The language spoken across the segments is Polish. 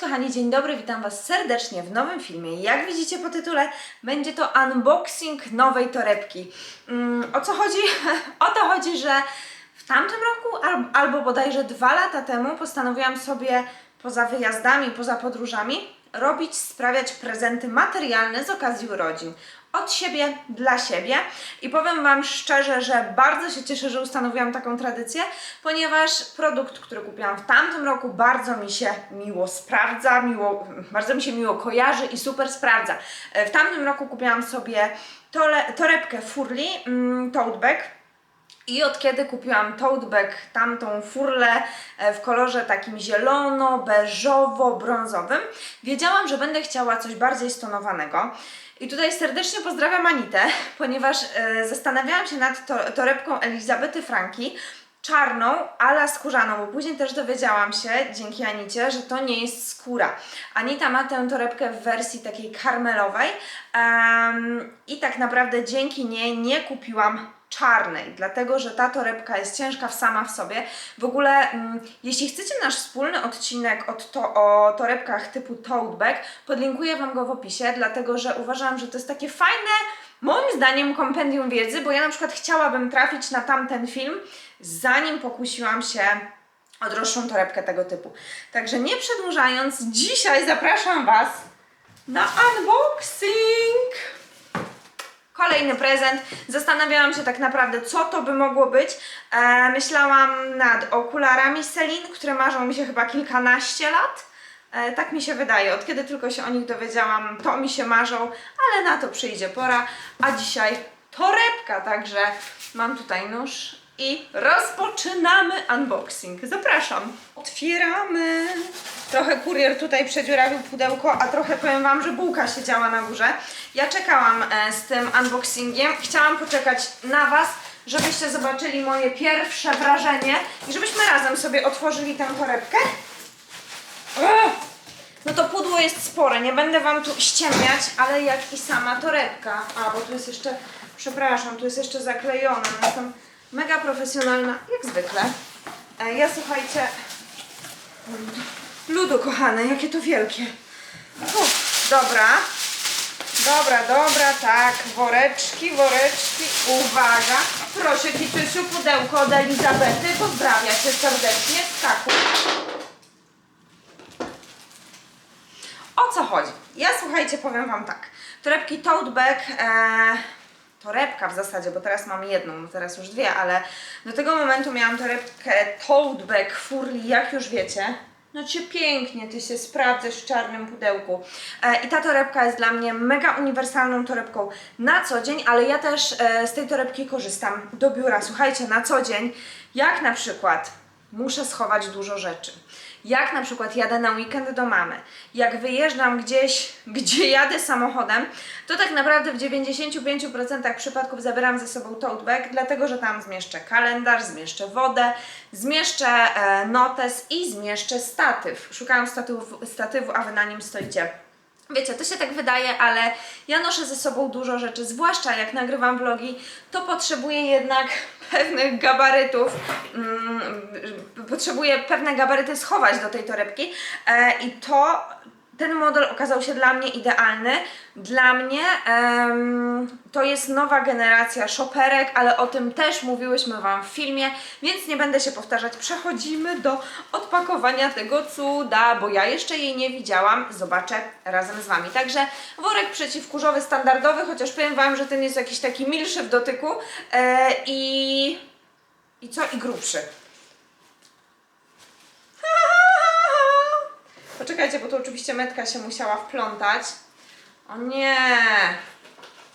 Kochani, dzień dobry, witam Was serdecznie w nowym filmie. Jak widzicie po tytule, będzie to unboxing nowej torebki. Mm, o co chodzi? O to chodzi, że w tamtym roku al- albo bodajże dwa lata temu postanowiłam sobie poza wyjazdami, poza podróżami robić, sprawiać prezenty materialne z okazji urodzin. Od siebie dla siebie i powiem Wam szczerze, że bardzo się cieszę, że ustanowiłam taką tradycję, ponieważ produkt, który kupiłam w tamtym roku, bardzo mi się miło sprawdza, miło, bardzo mi się miło kojarzy i super sprawdza. E, W tamtym roku kupiłam sobie tole, torebkę Furli, mm, tote bag, i od kiedy kupiłam tote bag, tamtą furlę e, w kolorze takim zielono-beżowo-brązowym, wiedziałam, że będę chciała coś bardziej stonowanego. I tutaj serdecznie pozdrawiam Anitę, ponieważ e, zastanawiałam się nad to, torebką Elizabety Franki, czarną, ala skórzaną, bo później też dowiedziałam się, dzięki Anicie, że to nie jest skóra. Anita ma tę torebkę w wersji takiej karmelowej i tak naprawdę dzięki niej nie kupiłam czarnej, dlatego że ta torebka jest ciężka sama w sobie. W ogóle, mm, jeśli chcecie nasz wspólny odcinek od to, o torebkach typu tote bag, podlinkuję Wam go w opisie, dlatego że uważam, że to jest takie fajne, moim zdaniem, kompendium wiedzy, bo ja na przykład chciałabym trafić na tamten film, zanim pokusiłam się o droższą torebkę tego typu. Także nie przedłużając, dzisiaj zapraszam Was na unboxing! Kolejny prezent. Zastanawiałam się tak naprawdę, co to by mogło być. E, myślałam nad okularami Celine, które marzą mi się chyba kilkanaście lat. E, tak mi się wydaje. Od kiedy tylko się o nich dowiedziałam, to mi się marzą, ale na to przyjdzie pora. A dzisiaj torebka, także mam tutaj nóż i rozpoczynamy unboxing. Zapraszam. Otwieramy. Trochę kurier tutaj przedziurawił pudełko, a trochę powiem Wam, że bułka siedziała na górze. Ja czekałam e, z tym unboxingiem. Chciałam poczekać na Was, żebyście zobaczyli moje pierwsze wrażenie i żebyśmy razem sobie otworzyli tę torebkę. No to pudło jest spore, nie będę Wam tu ściemniać, ale jak i sama torebka. A, bo tu jest jeszcze, przepraszam, tu jest jeszcze zaklejona. No, Jestem mega profesjonalna, jak zwykle. E, Ja słuchajcie, ludu kochane, jakie to wielkie. Uf, dobra, dobra, dobra, tak, woreczki, woreczki, uwaga. Proszę Kitusiu, pudełko od Elizabety, pozdrawiam Cię serdecznie, skakuj. O co chodzi? Ja słuchajcie, powiem Wam tak. Torebki tote bag, e, torebka w zasadzie, bo teraz mam jedną, teraz już dwie, ale do tego momentu miałam torebkę tote bag Furli, jak już wiecie. No cię pięknie, ty się sprawdzasz w czarnym pudełku. E, I ta torebka jest dla mnie mega uniwersalną torebką na co dzień, ale ja też e, z tej torebki korzystam do biura. Słuchajcie, na co dzień, jak na przykład muszę schować dużo rzeczy. Jak na przykład jadę na weekend do mamy, jak wyjeżdżam gdzieś, gdzie jadę samochodem, to tak naprawdę w 95% przypadków zabieram ze sobą tote bag, dlatego że tam zmieszczę kalendarz, zmieszczę wodę, zmieszczę e, notes i zmieszczę statyw. Szukałam statywu, statywu, a wy na nim stoicie. Wiecie, to się tak wydaje, ale ja noszę ze sobą dużo rzeczy, zwłaszcza jak nagrywam vlogi, to potrzebuję jednak pewnych gabarytów, mm, potrzebuję pewne gabaryty schować do tej torebki e, i to ten model okazał się dla mnie idealny. Dla mnie to jest nowa generacja szoperek, ale o tym też mówiłyśmy Wam w filmie, więc nie będę się powtarzać. Przechodzimy do odpakowania tego cuda, bo ja jeszcze jej nie widziałam. Zobaczę razem z Wami. Także worek przeciwkurzowy standardowy, chociaż powiem Wam, że ten jest jakiś taki milszy w dotyku e, i... i co? I grubszy. Poczekajcie, bo tu oczywiście metka się musiała wplątać. O nie!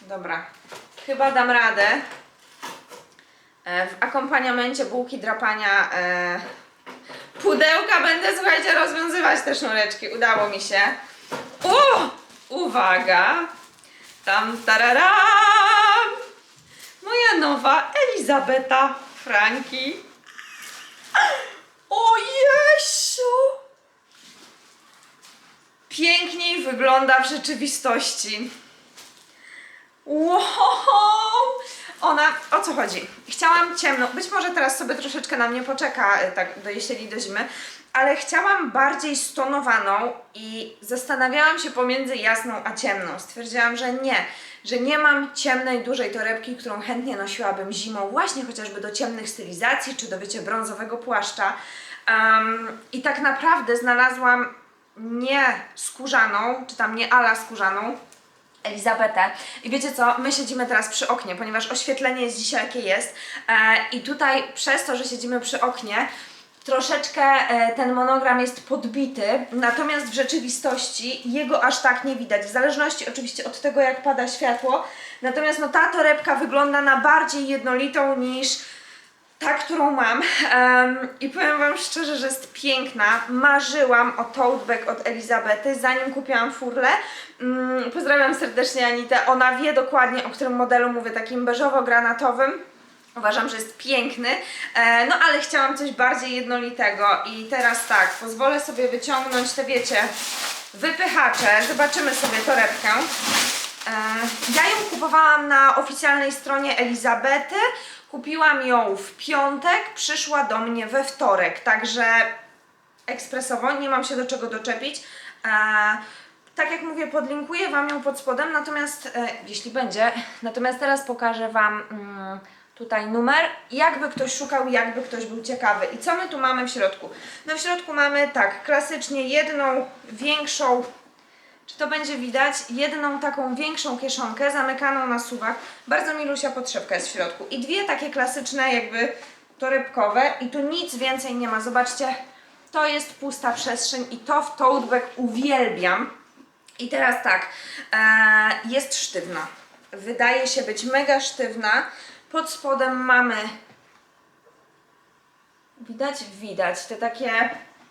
Dobra, chyba dam radę. E, W akompaniamencie bułki drapania e, pudełka będę, słuchajcie, rozwiązywać te sznureczki. Udało mi się. O! Uwaga! Tam tararam! Moja nowa Elizabeta Franki. O Jesu! Piękniej wygląda w rzeczywistości. Wow! Ona, o co chodzi? Chciałam ciemno, być może teraz sobie troszeczkę na mnie poczeka, y, tak do jesieni, do zimy, ale chciałam bardziej stonowaną i zastanawiałam się pomiędzy jasną a ciemną. Stwierdziłam, że nie, że nie mam ciemnej, dużej torebki, którą chętnie nosiłabym zimą, właśnie chociażby do ciemnych stylizacji, czy do wiecie, brązowego płaszcza. Em, I tak naprawdę znalazłam nie skórzaną, czy tam nie ala skórzaną, Elizabetę. I wiecie co, my siedzimy teraz przy oknie, ponieważ oświetlenie jest dzisiaj jakie jest. E, I tutaj przez to, że siedzimy przy oknie, troszeczkę e, ten monogram jest podbity, natomiast w rzeczywistości jego aż tak nie widać, w zależności oczywiście od tego, jak pada światło. Natomiast no, ta torebka wygląda na bardziej jednolitą niż ta, którą mam Em, i powiem Wam szczerze, że jest piękna. Marzyłam o tote bag od Elizabety, zanim kupiłam furlę. Mm, pozdrawiam serdecznie Anitę. Ona wie dokładnie, o którym modelu mówię, takim beżowo-granatowym. Uważam, że jest piękny, e, no ale chciałam coś bardziej jednolitego i teraz tak, pozwolę sobie wyciągnąć te, wiecie, wypychacze. Zobaczymy sobie torebkę. E, Ja ją kupowałam na oficjalnej stronie Elizabety. Kupiłam ją w piątek, przyszła do mnie we wtorek, także ekspresowo, nie mam się do czego doczepić. E, tak jak mówię, podlinkuję Wam ją pod spodem, natomiast e, jeśli będzie, natomiast teraz pokażę Wam mm, tutaj numer, jakby ktoś szukał, jakby ktoś był ciekawy. I co my tu mamy w środku? No w środku mamy tak, klasycznie jedną większą czy to będzie widać? Jedną taką większą kieszonkę zamykaną na suwak. Bardzo milusia potrzebka jest w środku. I dwie takie klasyczne jakby torebkowe i tu nic więcej nie ma. Zobaczcie, to jest pusta przestrzeń i to w tote uwielbiam. I teraz tak, e, jest sztywna. Wydaje się być mega sztywna. Pod spodem mamy Widać, widać te takie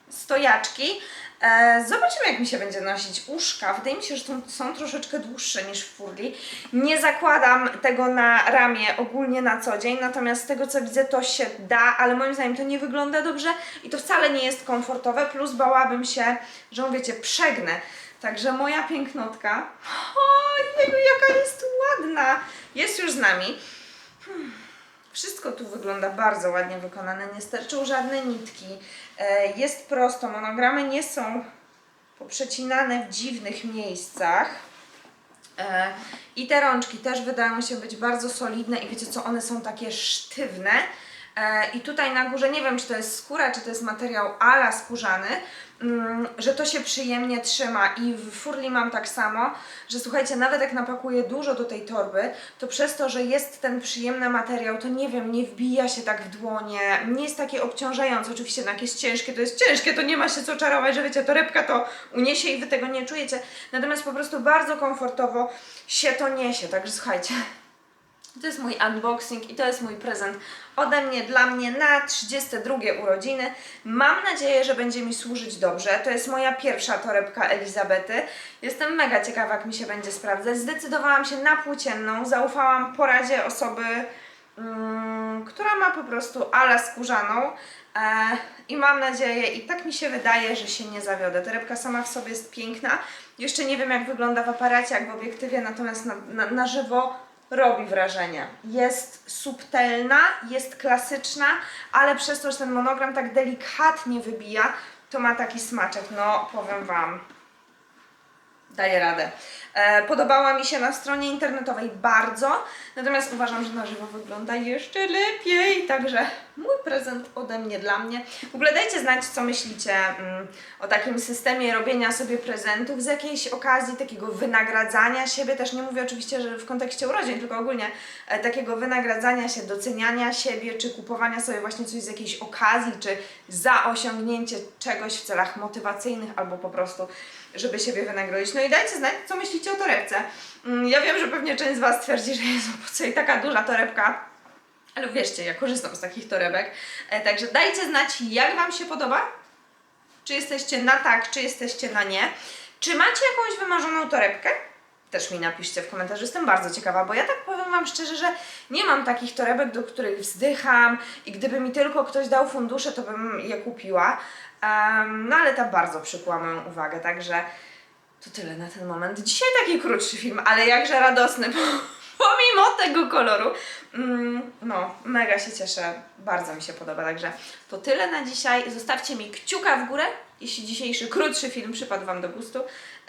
stojaczki. E, zobaczymy, jak mi się będzie nosić uszka. Wydaje mi się, że są, troszeczkę dłuższe niż w furli. Nie zakładam tego na ramię ogólnie na co dzień, natomiast z tego co widzę, to się da, ale moim zdaniem to nie wygląda dobrze i to wcale nie jest komfortowe. Plus bałabym się, że wiecie, przegnę. Także moja pięknotka. Ojej, jaka jest ładna! Jest już z nami. Wszystko tu wygląda bardzo ładnie wykonane, nie sterczą żadne nitki, e, jest prosto, monogramy nie są poprzecinane w dziwnych miejscach. E, I te rączki też wydają się być bardzo solidne i wiecie co, one są takie sztywne. E, I tutaj na górze, nie wiem czy to jest skóra, czy to jest materiał ala skórzany, że to się przyjemnie trzyma i w furli mam tak samo, że słuchajcie, nawet jak napakuję dużo do tej torby, to przez to, że jest ten przyjemny materiał, to nie wiem, nie wbija się tak w dłonie, nie jest takie obciążające, oczywiście jak jest ciężkie, to jest ciężkie, to nie ma się co czarować, że wiecie, torebka to uniesie i wy tego nie czujecie, natomiast po prostu bardzo komfortowo się to niesie, także słuchajcie, to jest mój unboxing i to jest mój prezent ode mnie, dla mnie na 32 urodziny. Mam nadzieję, że będzie mi służyć dobrze. To jest moja pierwsza torebka Elizabety. Jestem mega ciekawa, jak mi się będzie sprawdzać. Zdecydowałam się na płócienną, zaufałam poradzie osoby, mm, która ma po prostu ala skórzaną. E, I mam nadzieję, i tak mi się wydaje, że się nie zawiodę. Torebka sama w sobie jest piękna. Jeszcze nie wiem, jak wygląda w aparacie, jak w obiektywie, natomiast na, na, na żywo robi wrażenie. Jest subtelna, jest klasyczna, ale przez to, że ten monogram tak delikatnie wybija, to ma taki smaczek. No, powiem Wam, daje radę. E, podobała mi się na stronie internetowej bardzo, natomiast uważam, że na żywo wygląda jeszcze lepiej. Także mój prezent ode mnie dla mnie. W ogóle dajcie znać, co myślicie mm, o takim systemie robienia sobie prezentów z jakiejś okazji, takiego wynagradzania siebie. Też nie mówię oczywiście, że w kontekście urodzin, tylko ogólnie e, takiego wynagradzania się, doceniania siebie, czy kupowania sobie właśnie coś z jakiejś okazji, czy za osiągnięcie czegoś w celach motywacyjnych, albo po prostu żeby siebie wynagrodzić. No i dajcie znać, co myślicie o torebce. Mm, Ja wiem, że pewnie część z Was twierdzi, że jest po co jej taka duża torebka, ale wierzcie, ja korzystam z takich torebek. E, Także dajcie znać, jak Wam się podoba. Czy jesteście na tak, czy jesteście na nie. Czy macie jakąś wymarzoną torebkę? Też mi napiszcie w komentarzu, jestem bardzo ciekawa, bo ja tak powiem Wam szczerze, że nie mam takich torebek, do których wzdycham i gdyby mi tylko ktoś dał fundusze, to bym je kupiła. Em, no ale ta bardzo przykuła moją uwagę, także to tyle na ten moment. Dzisiaj taki krótszy film, ale jakże radosny, bo pomimo tego koloru. Mm, no, mega się cieszę, bardzo mi się podoba, także to tyle na dzisiaj. Zostawcie mi kciuka w górę, jeśli dzisiejszy krótszy film przypadł Wam do gustu.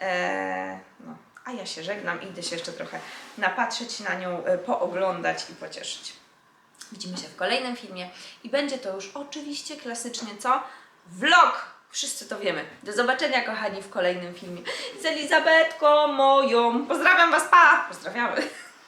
Eee, no, a ja się żegnam i idę się jeszcze trochę napatrzeć na nią, e, pooglądać i pocieszyć. Widzimy się w kolejnym filmie i będzie to już oczywiście klasycznie co? Vlog! Wszyscy to wiemy. Do zobaczenia kochani w kolejnym filmie z Elizabetką moją. Pozdrawiam Was, pa! Pozdrawiamy.